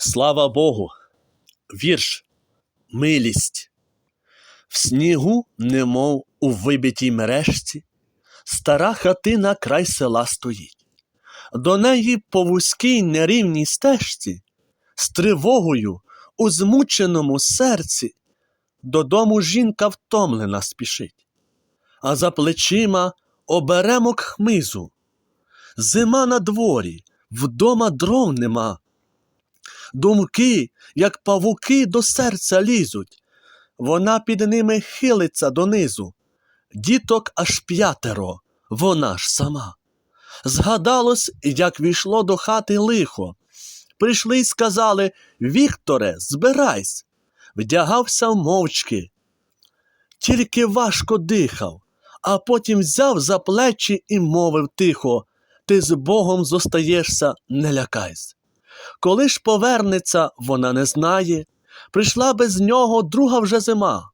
Слава Богу, вірш, милість. В снігу, немов у вибитій мережці, стара хатина край села стоїть. До неї по вузькій нерівній стежці, з тривогою у змученому серці, додому жінка втомлена спішить, а за плечима оберемок хмизу. Зима на дворі, вдома дров нема. Думки, як павуки, до серця лізуть, вона під ними хилиться донизу. Діток аж п'ятеро, вона ж сама. Згадалось, як війшло до хати лихо. Прийшли й сказали Вікторе, збирайсь. Вдягався мовчки. Тільки важко дихав, а потім взяв за плечі і мовив тихо Ти з Богом зостаєшся, не лякайся. Коли ж повернеться, вона не знає. Прийшла без нього друга вже зима.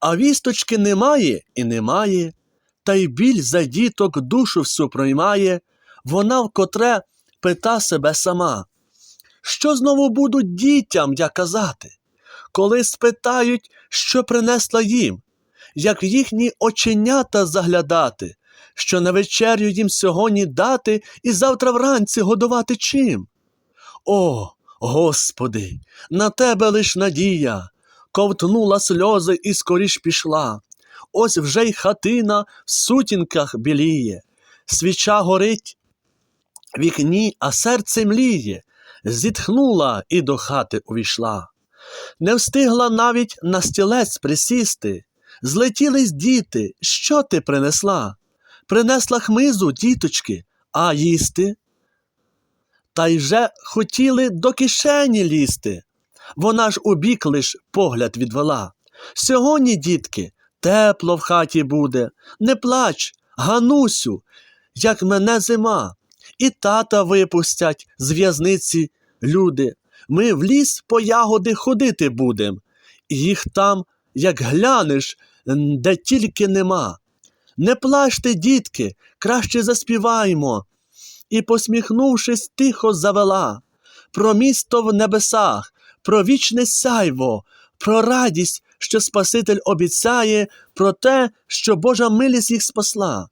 А вісточки немає і немає, та й біль за діток душу всю проймає, вона вкотре пита себе сама. Що знову будуть дітям я казати, коли спитають, що принесла їм, як їхні оченята заглядати, що на вечерю їм сьогодні дати і завтра вранці годувати чим? О, Господи, на тебе лиш надія, ковтнула сльози і скоріш пішла. Ось вже й хатина в сутінках біліє, свіча горить, вікні, а серце мліє, зітхнула і до хати увійшла. Не встигла навіть на стілець присісти. Злетілись діти, що ти принесла? Принесла хмизу, діточки, а їсти? Та й же хотіли до кишені лізти. Вона ж у бік лиш погляд відвела. Сьогодні, дітки, тепло в хаті буде, не плач, Ганусю, як мене зима, і тата випустять з в'язниці люди. Ми в ліс по ягоди ходити будем. Їх там, як глянеш, де тільки нема. Не плачте, дітки, краще заспіваймо і, посміхнувшись, тихо завела про місто в небесах, про вічне сяйво, про радість, що Спаситель обіцяє, про те, що Божа милість їх спасла.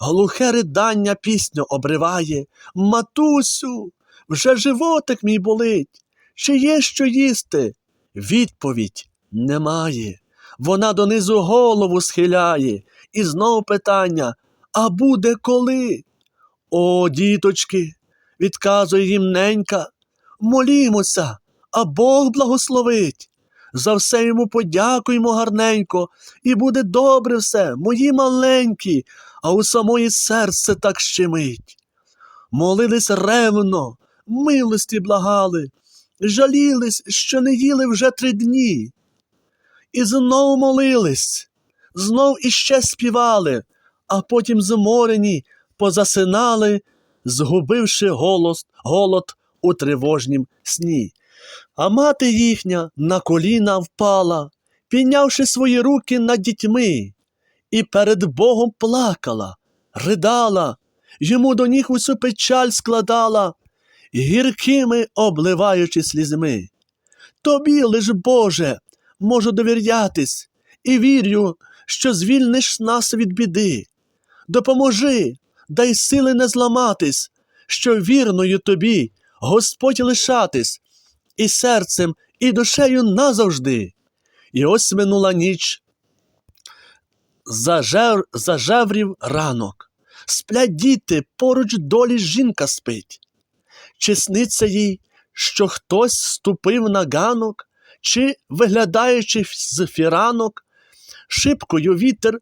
Глухе ридання пісню обриває. Матусю, вже животик мій болить. Чи є що їсти? Відповідь немає. Вона донизу голову схиляє, і знов питання: А буде коли? О, діточки, відказує їм ненька, молімося, а Бог благословить. За все йому подякуємо гарненько, і буде добре все, мої маленькі, а у самої серце так щемить. Молились ревно, милості благали, жалілись, що не їли вже три дні. І знов молились, знов іще співали, а потім зморені позасинали, згубивши голос, голод у тривожнім сні. А мати їхня на коліна впала, піднявши свої руки над дітьми, і перед Богом плакала, ридала, йому до ніг усю печаль складала, гіркими обливаючи слізьми. Тобі лиш, Боже, можу довірятись, і вірю, що звільниш нас від біди. Допоможи, дай сили не зламатись, що вірною тобі, Господь лишатись, і серцем, і душею назавжди. І ось минула ніч. Зажев, зажеврів ранок, сплять діти, поруч долі жінка спить. Чи сниться їй, що хтось ступив на ганок, чи, виглядаючи з фіранок, шибкою вітер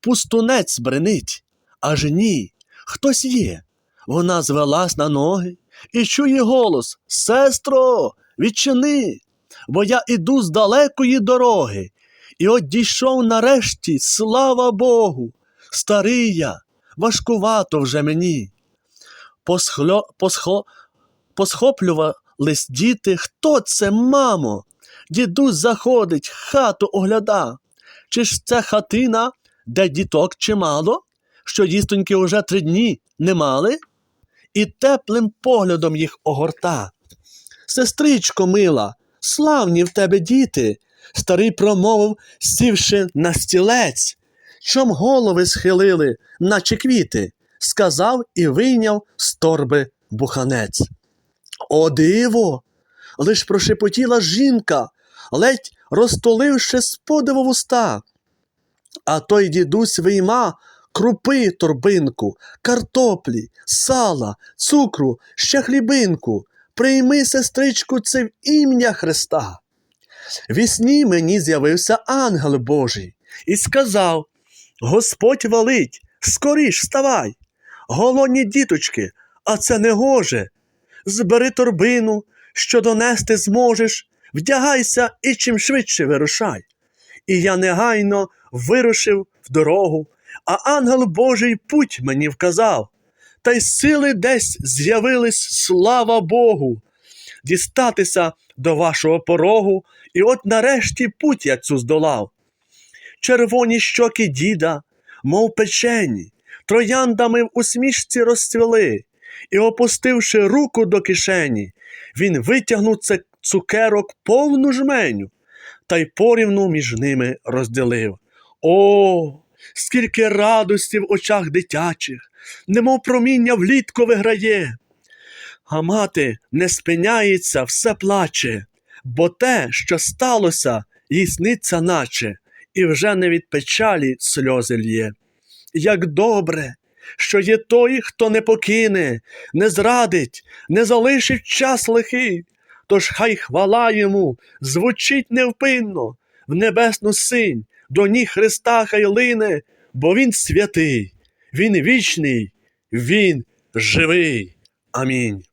пустунець бренить, аж ні, хтось є. Вона звелась на ноги і чує голос Сестро, відчини, бо я іду з далекої дороги, і от дійшов нарешті, слава Богу, старий я, важкувато вже мені. Посхльо, посхо, посхоплювались діти, хто це, мамо? Дідусь заходить, хату огляда. Чи ж це хатина, де діток чимало, що дістоньки уже три дні не мали? І теплим поглядом їх огорта. сестричко мила, славні в тебе діти. Старий промовив, сівши на стілець, чом голови схилили, наче квіти, сказав і вийняв з торби буханець. О, диво! лиш прошепотіла жінка, ледь розтоливши з подиву вуста. А той дідусь вийма крупи торбинку, картоплі, сала, цукру, ще хлібинку. Прийми, сестричку, це в ім'я Христа. Вісні мені з'явився ангел Божий і сказав: Господь велить, скоріш вставай. Голодні діточки, а це не гоже. Збери торбину, що донести зможеш, вдягайся і чим швидше вирушай. І я негайно вирушив в дорогу, а ангел Божий путь мені вказав. Та й сили десь з'явились, слава Богу, дістатися до вашого порогу, і от нарешті путь я цю здолав. Червоні щоки діда, мов печені, трояндами в усмішці розцвіли, і, опустивши руку до кишені, він витягнув це цукерок повну жменю та й порівну між ними розділив. О, скільки радості в очах дитячих, немов проміння влітку виграє. А мати не спиняється, все плаче, бо те, що сталося, їй наче, і вже не від печалі сльози лє. Як добре, що є той, хто не покине, не зрадить, не залишить час лихий, тож хай хвала йому звучить невпинно, в небесну синь, до ніг Христа хай лине, бо Він святий, Він вічний, Він живий. Амінь.